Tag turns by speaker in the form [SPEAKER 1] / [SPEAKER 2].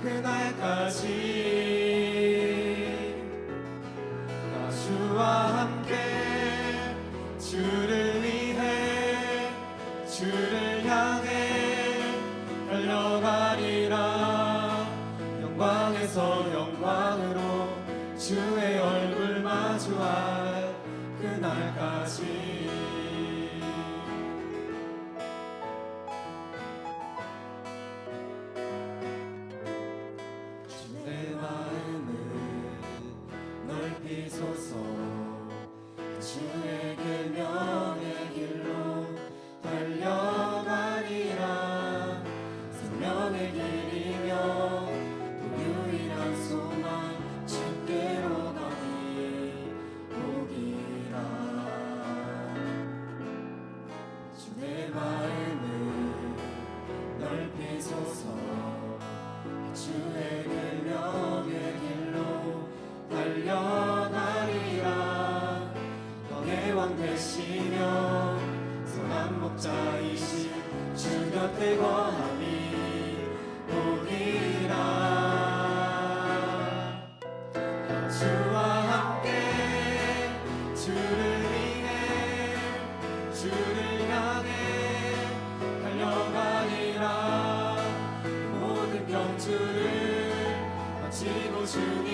[SPEAKER 1] 그날까지 나 주와 함께 주를 위해 주를 향해 달려가리라. 영광에서 영광으로 주의 얼굴 마주할 그날까지 왕 되시며 선한 목자이신 주 곁에 거함이 오리라. 주와 함께 주를 위해 주를 향해 달려가리라. 모든 경주를 마치고 주